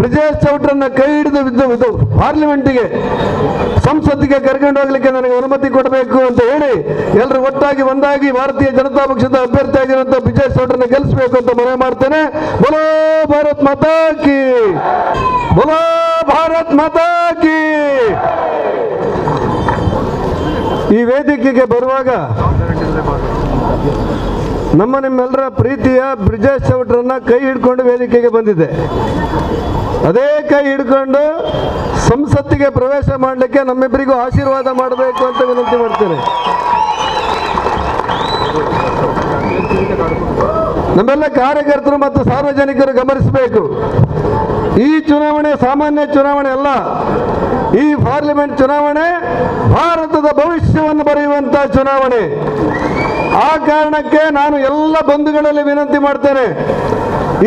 ಬ್ರಿಜೇಶ್ ಚೌಟ್ರನ್ನ ಕೈ ಹಿಡಿದು ಬಿದ್ದು ಪಾರ್ಲಿಮೆಂಟಿಗೆ ಸಂಸತ್ತಿಗೆ ಕರ್ಕೊಂಡು ಹೋಗ್ಲಿಕ್ಕೆ ನನಗೆ ಅನುಮತಿ ಕೊಡಬೇಕು ಅಂತ ಹೇಳಿ ಎಲ್ಲರೂ ಒಟ್ಟಾಗಿ ಒಂದಾಗಿ ಭಾರತೀಯ ಜನತಾ ಪಕ್ಷದ ಅಭ್ಯರ್ಥಿ ಆಗಿರುವಂತ ಬ್ರಿಜೇಶ್ ಚೌಟ್ರನ್ನ ಗೆಲ್ಲಿಸಬೇಕು ಅಂತ ಮನವಿ ಮಾಡ್ತೇನೆ. ಬೋಲೋ ಭಾರತ್ ಮಾತಾ ಕಿ! ಬೋಲೋ ಭಾರತ್ ಮಾತಾ ಕಿ! ಈ ವೇದಿಕೆಗೆ ಬರುವಾಗ ನಮ್ಮ ನಿಮ್ಮೆಲ್ಲರ ಪ್ರೀತಿಯ ಬ್ರಿಜೇಶ್ ಚೌಟ್ರನ್ನ ಕೈ ಹಿಡ್ಕೊಂಡು ವೇದಿಕೆಗೆ ಬಂದಿದೆ ಅದೇ ಕೈ ಹಿಡ್ಕೊಂಡು ಸಂಸತ್ತಿಗೆ ಪ್ರವೇಶ ಮಾಡಲಿಕ್ಕೆ ನಮ್ಮಿಬ್ಬರಿಗೂ ಆಶೀರ್ವಾದ ಮಾಡಬೇಕು ಅಂತ ವಿನಂತಿ ಮಾಡ್ತೇನೆ. ನಮ್ಮೆಲ್ಲ ಕಾರ್ಯಕರ್ತರು ಮತ್ತು ಸಾರ್ವಜನಿಕರು ಗಮನಿಸಬೇಕು. ಈ ಚುನಾವಣೆ ಸಾಮಾನ್ಯ ಚುನಾವಣೆ ಅಲ್ಲ. ಈ ಪಾರ್ಲಿಮೆಂಟ್ ಚುನಾವಣೆ ಭಾರತದ ಭವಿಷ್ಯವನ್ನು ಬರೆಯುವಂತಹ ಚುನಾವಣೆ. ಆ ಕಾರಣಕ್ಕೆ ನಾನು ಎಲ್ಲ ಬಂಧುಗಳಲ್ಲಿ ವಿನಂತಿ ಮಾಡ್ತೇನೆ.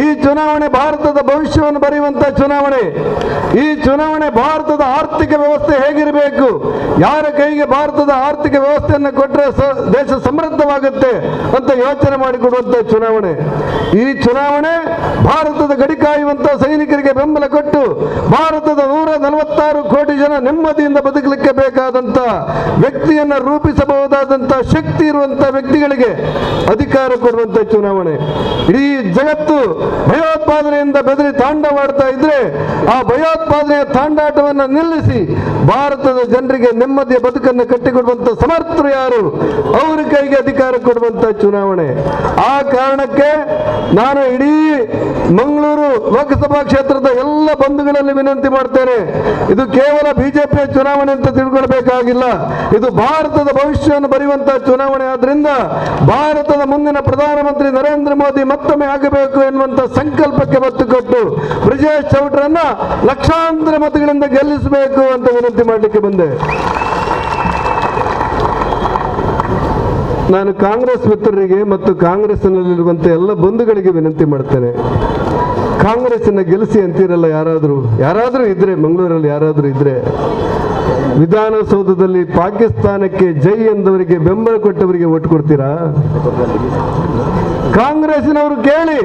ಈ ಚುನಾವಣೆ ಭಾರತದ ಭವಿಷ್ಯವನ್ನು ಬರೆಯುವಂತಹ ಚುನಾವಣೆ. ಈ ಚುನಾವಣೆ ಭಾರತದ ಆರ್ಥಿಕ ವ್ಯವಸ್ಥೆ ಹೇಗಿರಬೇಕು? ಯಾರ ಕೈಗೆ ಭಾರತದ ಆರ್ಥಿಕ ವ್ಯವಸ್ಥೆಯನ್ನು ಕೊಟ್ಟರೆ ದೇಶ ಸಮೃದ್ಧವಾಗುತ್ತೆ ಅಂತ ಯೋಚನೆ ಮಾಡಿಕೊಡುವಂತಹ ಚುನಾವಣೆ. ಈ ಚುನಾವಣೆ ಭಾರತದ ಗಡಿ ಕಾಯುವಂತಹ ಸೈನಿಕರಿಗೆ ಬೆಂಬಲ ಕೊಟ್ಟು ಭಾರತದ ನೂರ ನಲವತ್ತಾರು ಕೋಟಿ ಜನ ನೆಮ್ಮದಿಯಿಂದ ಬದುಕಲಿಕ್ಕೆ ಬೇಕಾದಂತ ವ್ಯಕ್ತಿಯನ್ನ ರೂಪಿಸಬಹುದಾದಂತಹ ಶಕ್ತಿ ಇರುವಂತಹ ವ್ಯಕ್ತಿಗಳಿಗೆ ಅಧಿಕಾರ ಕೊಡುವಂತಹ ಚುನಾವಣೆ. ಇಡೀ ಜಗತ್ತು ಭಯೋತ್ಪಾದನೆಯಿಂದ ಬೆದರಿ ತಾಂಡವಾಡ್ತಾ ಇದ್ರೆ ಆ ಭಯೋತ್ಪಾದನೆಯ ತಾಂಡಾಟವನ್ನು ನಿಲ್ಲಿಸಿ ಭಾರತದ ಜನರಿಗೆ ನೆಮ್ಮದಿಯ ಬದುಕನ್ನು ಕಟ್ಟಿಕೊಡುವಂತ ಸಮರ್ಥರು ಯಾರು? ಅವರ ಕೈಗೆ ಅಧಿಕಾರ ಕೊಡುವಂತ ಚುನಾವಣೆ. ಆ ಕಾರಣಕ್ಕೆ ನಾನು ಇಡೀ ಮಂಗಳೂರು ಲೋಕಸಭಾ ಕ್ಷೇತ್ರದ ಎಲ್ಲ ಬಂಧುಗಳಲ್ಲಿ ವಿನಂತಿ ಮಾಡ್ತೇನೆ. ಇದು ಕೇವಲ ಬಿಜೆಪಿ ಚುನಾವಣೆ ಅಂತ ತಿಳ್ಕೊಳ್ಬೇಕಾಗಿಲ್ಲ. ಇದು ಭಾರತದ ಭವಿಷ್ಯವನ್ನು ಬರೆಯುವಂತಹ ಚುನಾವಣೆ. ಆದ್ರಿಂದ ಭಾರತದ ಮುಂದಿನ ಪ್ರಧಾನಮಂತ್ರಿ ನರೇಂದ್ರ ಮೋದಿ ಮತ್ತೊಮ್ಮೆ ಆಗಬೇಕು ಎನ್ನುವಂತ ಸಂಕಲ್ಪಕ್ಕೆ ಒತ್ತು ಕೊಟ್ಟು ಬ್ರಿಜೇಶ್ ಚೌಟ್ರನ್ನ ಲಕ್ಷಾಂತರ ಮತಗಳಿಂದ ಗೆಲ್ಲಿಸಬೇಕು ಅಂತ ವಿನಂತಿ ಮಾಡಲಿಕ್ಕೆ ಬಂದೆ. ನಾನು ಕಾಂಗ್ರೆಸ್ ಮಿತ್ರರಿಗೆ ಮತ್ತು ಕಾಂಗ್ರೆಸ್ನಲ್ಲಿರುವಂತೆ ಎಲ್ಲ ಬಂಧುಗಳಿಗೆ ವಿನಂತಿ ಮಾಡ್ತೇನೆ. ಕಾಂಗ್ರೆಸ್ಸನ್ನ ಗೆಲ್ಲಿಸಿ ಅಂತೀರಲ್ಲ ಯಾರಾದರೂ? ಯಾರಾದರೂ ಇದ್ರೆ, ಮಂಗಳೂರಲ್ಲಿ ಯಾರಾದರೂ ಇದ್ರೆ? ವಿಧಾನಸೌಧದಲ್ಲಿ ಪಾಕಿಸ್ತಾನಕ್ಕೆ ಜೈ ಎಂದವರಿಗೆ ಬೆಂಬಲ ಕೊಟ್ಟವರಿಗೆ ಒಟ್ಟು ಕೊಡ್ತೀರಾ? ಕಾಂಗ್ರೆಸ್ಸಿನವರು ಕೇಳಿ,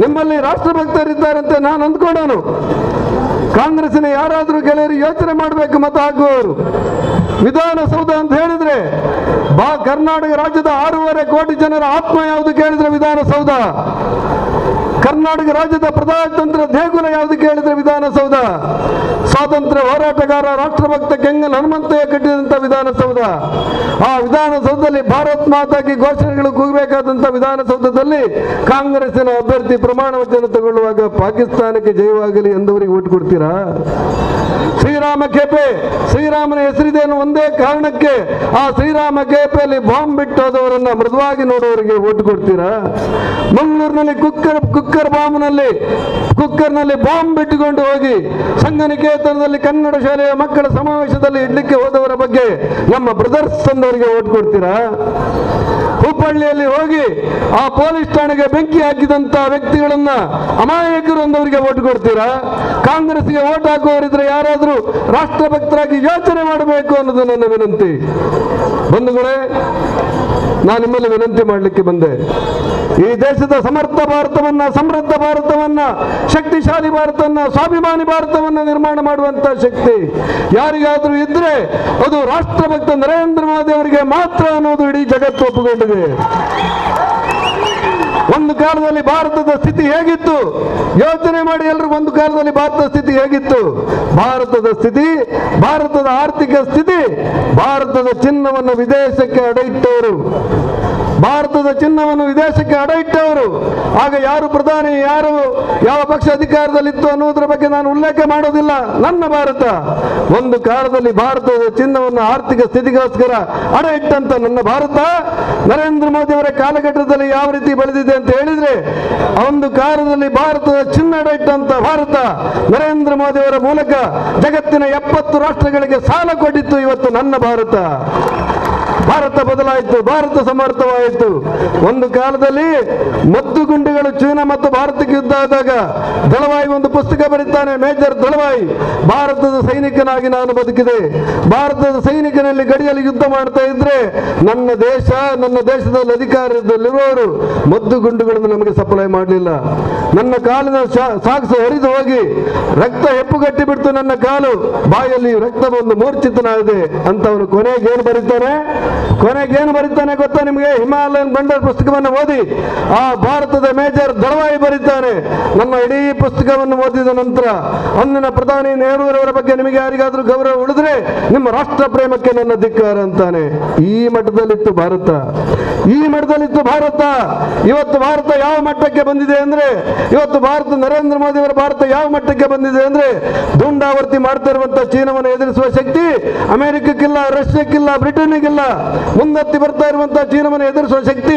ನಿಮ್ಮಲ್ಲಿ ರಾಷ್ಟ್ರಭಕ್ತರಿದ್ದಾರಂತೆ ನಾನು ಅಂದ್ಕೊಂಡನು ಕಾಂಗ್ರೆಸ್ಸಿನ ಯಾರಾದರೂ ಗೆಳೆಯರು ಯೋಚನೆ ಮಾಡಬೇಕು ಮತ ಹಾಕುವವರು. ವಿಧಾನಸೌಧ ಅಂತ ಹೇಳಿದ್ರೆ, ಬಾ ಕರ್ನಾಟಕ ರಾಜ್ಯದ ಆರೂವರೆ ಕೋಟಿ ಜನರ ಆತ್ಮ ಯಾವುದು ಕೇಳಿದ್ರೆ ವಿಧಾನಸೌಧ? ಕರ್ನಾಟಕ ರಾಜ್ಯದ ಪ್ರಜಾತಂತ್ರ ದೇಗುಲ ಯಾವುದು ಕೇಳಿದ್ರೆ ವಿಧಾನಸೌಧ? ಸ್ವಾತಂತ್ರ್ಯ ಹೋರಾಟಗಾರ ರಾಷ್ಟ್ರಭಕ್ತ ಕೆಂಗಲ್ ಹನುಮಂತಯ್ಯ ಕಟ್ಟಿದಂತ ವಿಧಾನಸೌಧ. ಆ ವಿಧಾನಸೌಧದಲ್ಲಿ ಭಾರತ್ ಮಾತಾಗಿ ಘೋಷಣೆಗಳು ಕೂಗಬೇಕಾದಂಥ ವಿಧಾನಸೌಧದಲ್ಲಿ ಕಾಂಗ್ರೆಸ್ಸಿನ ಅಭ್ಯರ್ಥಿ ಪ್ರಮಾಣ ವಚನ ತಗೊಳ್ಳುವಾಗ ಪಾಕಿಸ್ತಾನಕ್ಕೆ ಜಯವಾಗಲಿ ಎಂದವರಿಗೆ ಓಟ್ ಕೊಡ್ತೀರಾ? ಶ್ರೀರಾಮ ಕೆಪೆ ಶ್ರೀರಾಮನ ಹೆಸರಿದೆ ಒಂದೇ ಕಾರಣಕ್ಕೆ ಆ ಶ್ರೀರಾಮ ಕೇಪೆಯಲ್ಲಿ ಬಾಂಬ್ ಬಿಟ್ಟೋದವರನ್ನ ಮೃದುವಾಗಿ ನೋಡೋರಿಗೆ ಓಟ್ ಕೊಡ್ತೀರಾ? ಮಂಗಳೂರಿನಲ್ಲಿ ಕುಕ್ಕರ್ ಕುಕ್ಕರ್ ಬಾಂಬ್ನಲ್ಲಿ, ಕುಕ್ಕರ್ನಲ್ಲಿ ಬಾಂಬ್ ಬಿಟ್ಟುಕೊಂಡು ಹೋಗಿ ಸಂಘನಿಕೇತನದಲ್ಲಿ ಕನ್ನಡ ಶಾಲೆಯ ಮಕ್ಕಳ ಸಮಾವೇಶದಲ್ಲಿ ಇಡ್ಲಿಕ್ಕೆ ಹೋದವರ ಬಗ್ಗೆ ನಮ್ಮ ಬ್ರದರ್ಸ್ ಅಂದವರಿಗೆ ಓಟ್ ಕೊಡ್ತೀರಾ? ಹುಬ್ಬಳ್ಳಿಯಲ್ಲಿ ಹೋಗಿ ಆ ಪೊಲೀಸ್ ಠಾಣೆಗೆ ಬೆಂಕಿ ಹಾಕಿದಂತ ವ್ಯಕ್ತಿಗಳನ್ನ ಅಮಾಯಕರು ಅಂದವರಿಗೆ ಓಟ್ ಕೊಡ್ತೀರಾ? ಕಾಂಗ್ರೆಸ್ಗೆ ಓಟ್ ಹಾಕುವವರಿದ್ರೆ ಯಾರಾದರೂ ರಾಷ್ಟ್ರಭಕ್ತರಾಗಿ ಯೋಚನೆ ಮಾಡಬೇಕು ಅನ್ನೋದು ನನ್ನ ವಿನಂತಿ. ಬಂಧುಗಳೇ, ನಾನು ನಿಮ್ಮಲ್ಲಿ ವಿನಂತಿ ಮಾಡಲಿಕ್ಕೆ ಬಂದೆ. ಈ ದೇಶದ ಸಮರ್ಥ ಭಾರತವನ್ನ, ಸಮೃದ್ಧ ಭಾರತವನ್ನ, ಶಕ್ತಿಶಾಲಿ ಭಾರತವನ್ನ, ಸ್ವಾಭಿಮಾನಿ ಭಾರತವನ್ನ ನಿರ್ಮಾಣ ಮಾಡುವಂತ ಶಕ್ತಿ ಯಾರಿಗಾದ್ರೂ ಇದ್ರೆ ಅದು ರಾಷ್ಟ್ರಭಕ್ತ ನರೇಂದ್ರ ಮೋದಿ ಅವರಿಗೆ ಮಾತ್ರ ಅನ್ನೋದು ಇಡೀ ಜಗತ್ತು ಒಪ್ಪಿಕೊಂಡಿದೆ. ಒಂದು ಕಾಲದಲ್ಲಿ ಭಾರತದ ಸ್ಥಿತಿ ಹೇಗಿತ್ತು? ಯೋಚನೆ ಮಾಡಿ ಎಲ್ಲರೂ ಒಂದು ಕಾಲದಲ್ಲಿ ಭಾರತದ ಸ್ಥಿತಿ ಹೇಗಿತ್ತು? ಭಾರತದ ಸ್ಥಿತಿ, ಭಾರತದ ಆರ್ಥಿಕ ಸ್ಥಿತಿ, ಭಾರತದ ಚಿನ್ನವನ್ನು ವಿದೇಶಕ್ಕೆ ಅಡೆಯಿಟ್ಟವರು ಭಾರತದ ಚಿನ್ನವನ್ನು ವಿದೇಶಕ್ಕೆ ಅಡೆಯಿಟ್ಟವರು ಆಗ ಯಾರು ಪ್ರಧಾನಿ, ಯಾರು, ಯಾವ ಪಕ್ಷ ಅಧಿಕಾರದಲ್ಲಿತ್ತು ಅನ್ನುವುದರ ಬಗ್ಗೆ ನಾನು ಉಲ್ಲೇಖ ಮಾಡೋದಿಲ್ಲ ನನ್ನ ಭಾರತ, ಒಂದು ಕಾಲದಲ್ಲಿ ಭಾರತದ ಚಿನ್ನವನ್ನು ಆರ್ಥಿಕ ಸ್ಥಿತಿಗೋಸ್ಕರ ಅಡ ಇಟ್ಟಂತ ನನ್ನ ಭಾರತ. ನರೇಂದ್ರ ಮೋದಿ ಅವರ ಕಾಲಘಟ್ಟದಲ್ಲಿ ಯಾವ ರೀತಿ ಬೆಳೆದಿದೆ ಅಂತ ಹೇಳಿದ್ರೆ, ಒಂದು ಕಾಲದಲ್ಲಿ ಭಾರತದ ಚಿನ್ನ ಅಡ ಇಟ್ಟಂತ ಭಾರತ ನರೇಂದ್ರ ಮೋದಿ ಅವರ ಮೂಲಕ ಜಗತ್ತಿನ ಎಪ್ಪತ್ತು ರಾಷ್ಟ್ರಗಳಿಗೆ ಸಾಲ ಕೊಟ್ಟಿತ್ತು. ಇವತ್ತು ನನ್ನ ಭಾರತ. ಭಾರತ ಬದಲಾಯಿತು, ಭಾರತ ಸಮರ್ಥವಾಯಿತು. ಒಂದು ಕಾಲದಲ್ಲಿ ಮದ್ದು ಗುಂಡುಗಳು ಚೀನಾ ಮತ್ತು ಭಾರತಕ್ಕೆ ಯುದ್ಧ ಆದಾಗ ದಳವಾಯಿ ಒಂದು ಪುಸ್ತಕ ಬರೀತಾನೆ, ಮೇಜರ್ ದಳವಾಯಿ, ಭಾರತದ ಸೈನಿಕನಾಗಿ ನಾನು ಬದುಕಿದೆ. ಭಾರತದ ಸೈನಿಕನಲ್ಲಿ ಗಡಿಯಲ್ಲಿ ಯುದ್ಧ ಮಾಡ್ತಾ ಇದ್ರೆ ನನ್ನ ದೇಶ, ನನ್ನ ದೇಶದಲ್ಲಿ ಅಧಿಕಾರದಲ್ಲಿರುವವರು ಮದ್ದು ಗುಂಡುಗಳನ್ನು ನಮಗೆ ಸಪ್ಲೈ ಮಾಡಲಿಲ್ಲ. ನನ್ನ ಕಾಲಿನ ಸಾಕ್ಷಿ ಹರಿದು ಹೋಗಿ ರಕ್ತ ಹೆಪ್ಪುಗಟ್ಟಿ ಬಿಡ್ತು ನನ್ನ ಕಾಲು. ಬಾಯಲ್ಲಿ ರಕ್ತ ಬಂದು ಮೂರ್ಛಿತನಾಗಿದೆ. ಅಂತ ಅವನು ಕೊನೆಗೆ ಏನು ಬರೀತಾನೆ? ಕೊನೆಗೆ ಏನು ಬರೀತಾನೆ ಗೊತ್ತಾ ನಿಮಗೆ? ಹಿಮಾಲಯನ್ ಬಂಡರ್ ಪುಸ್ತಕವನ್ನು ಓದಿ, ಆ ಭಾರತದ ಮೇಜರ್ ದಳವಾಯಿ ಬರೀತಾನೆ. ನಮ್ಮ ಇಡೀ ಪುಸ್ತಕವನ್ನು ಓದಿದ ನಂತರ ಅಂದಿನ ಪ್ರಧಾನಿ ನೆಹರೂರವರ ಬಗ್ಗೆ ನಿಮಗೆ ಯಾರಿಗಾದ್ರೂ ಗೌರವ ಉಳಿದ್ರೆ ನಿಮ್ಮ ರಾಷ್ಟ್ರ ಪ್ರೇಮಕ್ಕೆ ನನ್ನ ಧಿಕ್ಕಾರ ಅಂತಾನೆ. ಈ ಮಟ್ಟದಲ್ಲಿತ್ತು ಭಾರತ. ಈ ಮಟ್ಟದಲ್ಲಿತ್ತು ಭಾರತ. ಇವತ್ತು ಭಾರತ ಯಾವ ಮಟ್ಟಕ್ಕೆ ಬಂದಿದೆ ಅಂದ್ರೆ, ಇವತ್ತು ಭಾರತ ನರೇಂದ್ರ ಮೋದಿ ಅವರ ಭಾರತ ಯಾವ ಮಟ್ಟಕ್ಕೆ ಬಂದಿದೆ ಅಂದ್ರೆ, ದುಂಡಾವರ್ತಿ ಮಾಡ್ತಾ ಇರುವಂತ ಚೀನಾವನ್ನು ಎದುರಿಸುವ ಶಕ್ತಿ ಅಮೆರಿಕಕ್ಕಿಲ್ಲ, ರಷ್ಯಾಕ್ಕಿಲ್ಲ ಬ್ರಿಟನ್ಗಿಲ್ಲ ಮುಂದತ್ತಿ ಬರ್ತಾ ಇರುವಂತಹ ಚೀನಾವನ್ನು ಎದುರಿಸುವ ಶಕ್ತಿ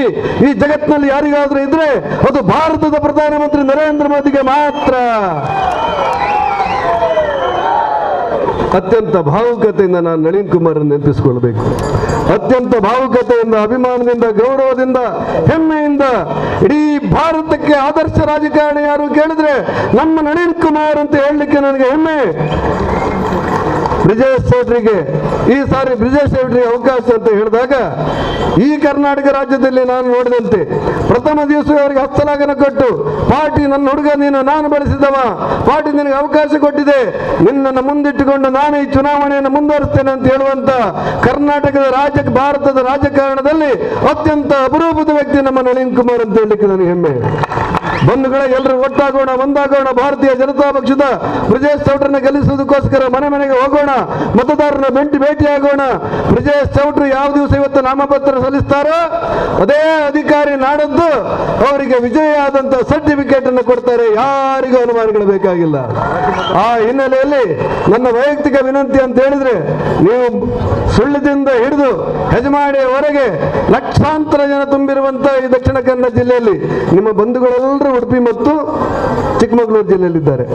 ಈ ಜಗತ್ತಿನಲ್ಲಿ ಯಾರಿಗಾದ್ರೂ ಇದ್ರೆ, ಅದು ಭಾರತದ ಪ್ರಧಾನಮಂತ್ರಿ ನರೇಂದ್ರ ಮೋದಿಗೆ ಮಾತ್ರ. ಅತ್ಯಂತ ಭಾವುಕತೆಯಿಂದ ನಾನು ನಳಿನ್ ಕುಮಾರ್ ನೆನಪಿಸಿಕೊಳ್ಬೇಕು. ಅತ್ಯಂತ ಭಾವುಕತೆಯಿಂದ, ಅಭಿಮಾನದಿಂದ, ಗೌರವದಿಂದ, ಹೆಮ್ಮೆಯಿಂದ ಇಡೀ ಭಾರತಕ್ಕೆ ಆದರ್ಶ ರಾಜಕಾರಣಿ ಯಾರು ಕೇಳಿದ್ರೆ ನಮ್ಮ ನಳಿನ್ ಕುಮಾರ್ ಅಂತ ಹೇಳಲಿಕ್ಕೆ ನನಗೆ ಹೆಮ್ಮೆ. ಬ್ರಿಜೇಶ್ ಚೌಧರಿಗೆ, ಈ ಸಾರಿ ಬ್ರಿಜೇಶ್ ಚೌಟ್ರಿಗೆ ಅವಕಾಶ ಅಂತ ಹೇಳಿದಾಗ, ಈ ಕರ್ನಾಟಕ ರಾಜ್ಯದಲ್ಲಿ ನಾನು ನೋಡಿದಂತೆ ಪ್ರಥಮ ದಿವಸ ಅವರಿಗೆ ಹಸ್ತಲಾಗನ ಕೊಟ್ಟು, ಪಾರ್ಟಿ ನನ್ನ ಹುಡುಗ, ನೀನು ನಾನು ಬೆಳೆಸಿದವ, ಪಾರ್ಟಿ ನಿನಗೆ ಅವಕಾಶ ಕೊಟ್ಟಿದೆ, ನಿನ್ನನ್ನು ಮುಂದಿಟ್ಟುಕೊಂಡು ನಾನು ಈ ಚುನಾವಣೆಯನ್ನು ಮುಂದುವರಿಸ್ತೇನೆ ಅಂತ ಹೇಳುವಂತ ಕರ್ನಾಟಕದ ರಾಜ್ಯ, ಭಾರತದ ರಾಜಕಾರಣದಲ್ಲಿ ಅತ್ಯಂತ ಅಪರೂಪದ ವ್ಯಕ್ತಿ ನಮ್ಮ ನಳಿನ್ ಕುಮಾರ್ ಅಂತ ಹೇಳಲಿಕ್ಕೆ ನನಗೆ ಹೆಮ್ಮೆ. ಬಂಧುಗಳೇ ಎಲ್ಲರೂ ಒಟ್ಟಾಗೋಣ ಒಂದಾಗೋಣ, ಭಾರತೀಯ ಜನತಾ ಪಕ್ಷದ ಬ್ರಿಜೇಶ್ ಚೌಟ್ರನ್ನ ಗೆಲ್ಲಿಸುವುದಕ್ಕೋಸ್ಕರ ಮನೆ ಮನೆಗೆ ಹೋಗೋಣ ಮತದಾರರ ಬೆಂಟಿ ಭೇಟಿಯಾಗೋಣ. ಬ್ರಿಜೇಶ್ ಚೌಟ್ರಿ ಯಾವ ದಿವಸ ಇವತ್ತು ನಾಮಪತ್ರ ಸಲ್ಲಿಸ್ತಾರೋ, ಅದೇ ಅಧಿಕಾರಿ ನಾಡದ್ದು ಅವರಿಗೆ ವಿಜಯ ಆದಂತ ಸರ್ಟಿಫಿಕೇಟ್ ಅನ್ನು ಕೊಡ್ತಾರೆ. ಯಾರಿಗೂ ಅನುಮಾನಗಳು ಬೇಕಾಗಿಲ್ಲ. ಆ ಹಿನ್ನೆಲೆಯಲ್ಲಿ ನನ್ನ ವೈಯಕ್ತಿಕ ವಿನಂತಿ ಅಂತ ಹೇಳಿದ್ರೆ ನೀವು ಸುಳ್ಳಿದಿಂದ ಹಿಡಿದು ಹೆಜಮಾಡಿಯವರೆಗೆ ಲಕ್ಷಾಂತರ ಜನ ತುಂಬಿರುವಂತ ಈ ದಕ್ಷಿಣ ಕನ್ನಡ ಜಿಲ್ಲೆಯಲ್ಲಿ ನಿಮ್ಮ ಬಂಧುಗಳೆಲ್ಲರೂ ಉಡುಪಿ ಮತ್ತು ಚಿಕ್ಕಮಗಳೂರು ಜಿಲ್ಲೆಯಲ್ಲಿದ್ದಾರೆ.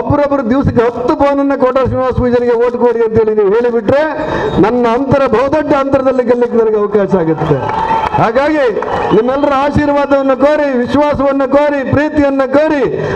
ಒಬ್ಬರೊಬ್ಬರು ದಿವಸಕ್ಕೆ ಹತ್ತು ಫೋನನ್ನು ಕೋಟ ಶ್ರೀನಿವಾಸ ಪೂಜನಿಗೆ ಓಟ್ ಕೊಡಿ ಅಂತೇಳಿ ನೀವು ಹೇಳಿಬಿಟ್ರೆ ನನ್ನ ಅಂತರ, ಬಹುದೊಡ್ಡ ಅಂತರದಲ್ಲಿ ಗೆಲ್ಲಕ್ಕೆ ನನಗೆ ಅವಕಾಶ ಆಗುತ್ತೆ. ಹಾಗಾಗಿ ನಿಮ್ಮೆಲ್ಲರ ಆಶೀರ್ವಾದವನ್ನು ಕೋರಿ, ವಿಶ್ವಾಸವನ್ನು ಕೋರಿ, ಪ್ರೀತಿಯನ್ನು ಕೋರಿ